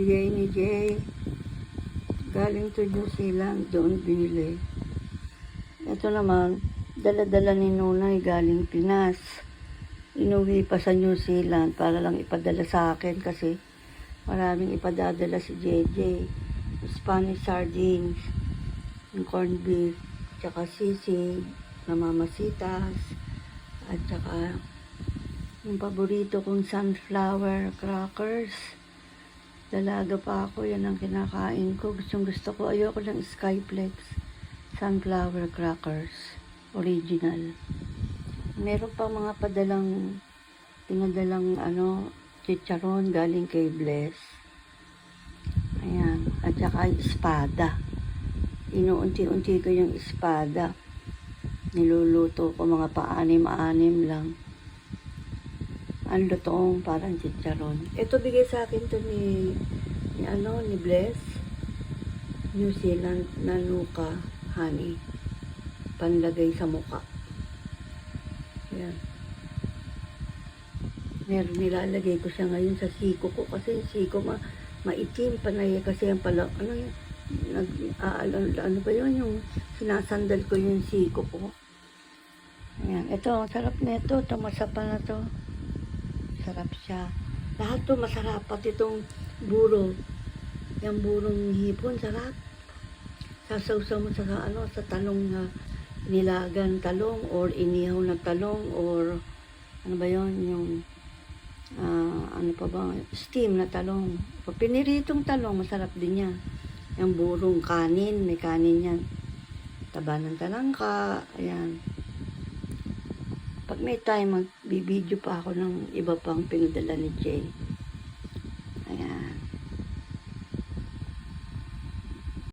bigay ni Jay. Galing to New Zealand, doon binili. Ito naman, dala-dala ni Nunay galing Pinas. Inuwi pa sa New Zealand para lang ipadala sa akin kasi maraming ipadadala si JJ. Spanish sardines, yung corned beef, tsaka sisig, na mamasitas, at tsaka yung paborito kong sunflower crackers. Dalaga pa ako, yan ang kinakain ko. Gustong gusto ko, ayoko ng Skyflex. Sunflower crackers. Original. Meron pa mga padalang, pinadalang ano, chicharon galing kay Bless. Ayan. At saka espada. Inuunti-unti ko yung espada. Niluluto ko mga paanim-anim lang. Ang lutong parang chicharon. Ito bigay sa akin to ni, ni ano, ni Bless. New Zealand na nuka honey. Panlagay sa muka. Ayan. Meron nilalagay ko siya ngayon sa siko ko kasi yung siko ma maitim panay kasi ang pala ano yun nag ah, ano, ba yun yung sinasandal ko yung siko ko. Ayan, ito, ang sarap nito, ito masapa na to. Sarap siya. Lahat to masarap, pati itong buro. Yung burong hipon, sarap. Sasawsaw mo sa ano, sa talong na nilagan talong or inihaw na talong or ano ba yon yung ah, ano pa ba, steam na talong. Pag piniritong talong, masarap din yan. Yung burong kanin, may kanin yan. Taba ng talangka, ayan. Pag may time, magbibideo pa ako ng iba pang pinadala ni Jay.